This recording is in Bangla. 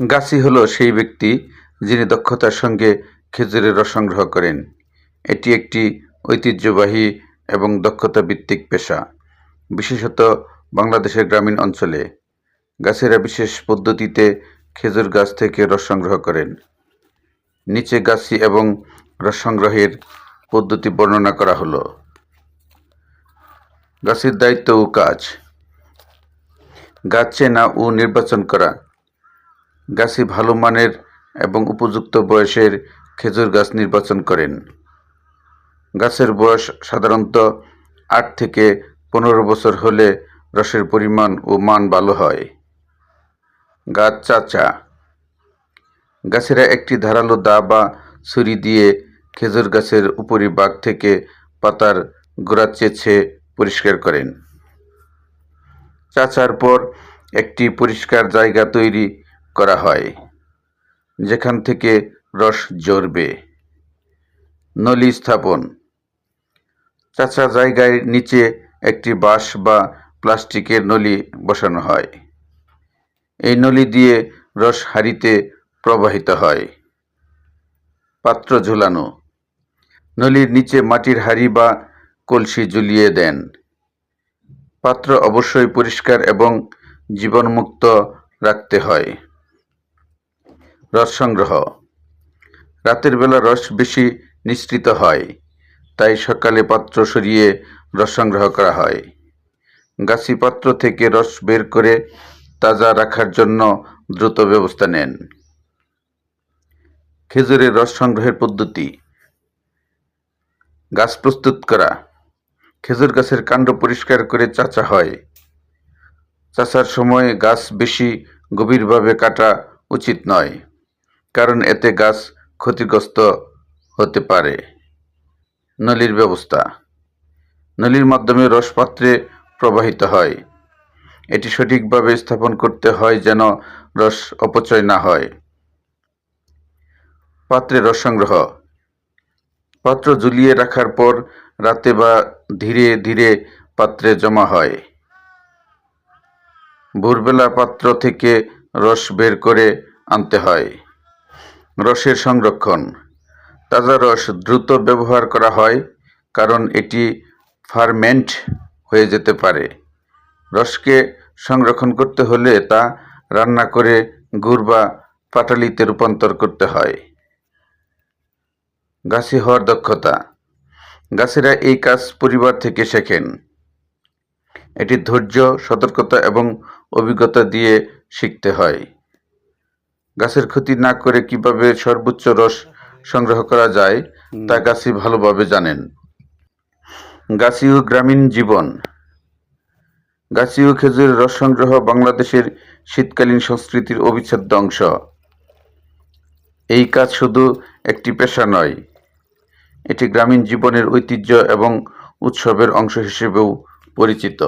গাছি হলো সেই ব্যক্তি যিনি দক্ষতার সঙ্গে খেজুরের রস সংগ্রহ করেন। এটি একটি ঐতিহ্যবাহী এবং দক্ষতা ভিত্তিক পেশা, বিশেষত বাংলাদেশের গ্রামীণ অঞ্চলে। গাছেরা বিশেষ পদ্ধতিতে খেজুর গাছ থেকে রস সংগ্রহ করেন। নিচে গাছি এবং রস সংগ্রহের পদ্ধতি বর্ণনা করা হলো। গাছের দায়িত্ব ও কাজ। গাছ চেনা ও নির্বাচন করা গাছি ভালো মানের এবং উপযুক্ত বয়সের খেজুর গাছ নির্বাচন করেন। গাছের বয়স সাধারণত আট থেকে পনেরো বছর হলে রসের পরিমাণ ও মান ভালো হয়। গাছ চাচা। গাছেরা একটি ধারালো দা বা ছুরি দিয়ে খেজুর গাছের উপরিভাগ থেকে পাতার গোড়া চেঁচে পরিষ্কার করেন। চাচার পর একটি পরিষ্কার জায়গা তৈরি করা হয়। যেখান থেকে রস ঝরবে। নলি স্থাপন। চাচা জায়গায় নিচে একটি বাঁশ বা প্লাস্টিকের নলি বসানো হয়। এই নলি দিয়ে রস হাঁড়িতে প্রবাহিত হয়। পাত্র ঝুলানো। নলির নিচে মাটির হাঁড়ি বা কলসি ঝুলিয়ে দেন। পাত্র অবশ্যই পরিষ্কার এবং জীবাণুমুক্ত রাখতে হয়। রস সংগ্রহ। রাতের বেলা রস বেশি নিঃসৃত হয়, তাই সকালে পাত্র সরিয়ে রস সংগ্রহ করা হয়। গাছি পাত্র থেকে রস বের করে তাজা রাখার জন্য দ্রুত ব্যবস্থা নেন। খেজুরের রস সংগ্রহের পদ্ধতি। গাছ প্রস্তুত করা। খেজুর গাছের কাণ্ড পরিষ্কার করে চাচা হয়। চাচার সময় গাছ বেশি গভীরভাবে কাটা উচিত নয়। কারণ এতে গাছ ক্ষতিগ্রস্ত হতে পারে। নলির ব্যবস্থা। নলির মাধ্যমে রস পাত্রে প্রবাহিত হয়। এটি সঠিকভাবে স্থাপন করতে হয় যেন রস অপচয় না হয়। পাত্রে রস সংগ্রহ। পাত্র ঝুলিয়ে রাখার পর রাতে বা ধীরে ধীরে পাত্রে জমা হয়। ভোরবেলা পাত্র থেকে রস বের করে আনতে হয়। রসের সংরক্ষণ। তাজা রস দ্রুত ব্যবহার করা হয়, কারণ এটি ফার্মেন্ট হয়ে যেতে পারে। রসকে সংরক্ষণ করতে হলে তা রান্না করে গুড় বা পাটালিতে রূপান্তর করতে হয়। গাছি হওয়ার দক্ষতা। গাছেরা এই কাজ পরিবার থেকে শেখেন। এটি ধৈর্য, সতর্কতা এবং অভিজ্ঞতা দিয়ে শিখতে হয়। গাছের ক্ষতি না করে কীভাবে সর্বোচ্চ রস সংগ্রহ করা যায় তা গাছি ভালোভাবে জানেন। গাছি ও গ্রামীণ জীবন। গাছি ও খেজুরের রস সংগ্রহ বাংলাদেশের শীতকালীন সংস্কৃতির অবিচ্ছেদ্য অংশ। এই কাজ শুধু একটি পেশা নয় এটি গ্রামীণ জীবনের ঐতিহ্য এবং উৎসবের অংশ হিসেবেও পরিচিত।